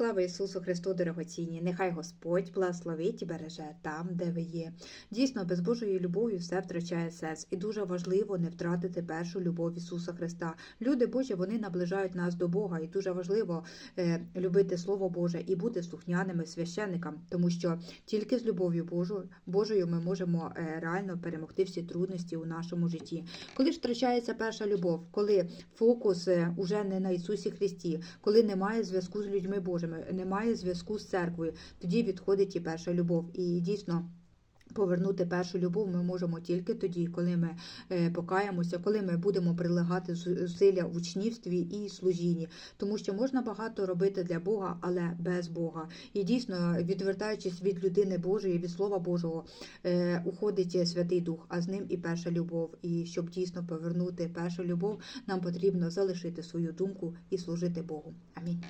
Слава Ісусу Христу, дорогоцінні! Нехай Господь благословить і береже там, де ви є. Дійсно, без Божої любові все втрачає сенс, і дуже важливо не втратити першу любов Ісуса Христа. Люди Божі вони наближають нас до Бога, і дуже важливо е, любити Слово Боже і бути слухняними священникам, тому що тільки з любов'ю Божою, Божою ми можемо е, реально перемогти всі трудності у нашому житті. Коли ж втрачається перша любов, коли фокус е, уже не на Ісусі Христі, коли немає зв'язку з людьми Божими, немає зв'язку з церквою, тоді відходить і перша любов. І дійсно. Повернути першу любов ми можемо тільки тоді, коли ми е, покаємося, коли ми будемо прилегати зусилля в учнівстві і служінні, тому що можна багато робити для Бога, але без Бога. І дійсно, відвертаючись від людини Божої, від Слова Божого, е, уходить Святий Дух, а з ним і перша любов. І щоб дійсно повернути першу любов, нам потрібно залишити свою думку і служити Богу. Амінь.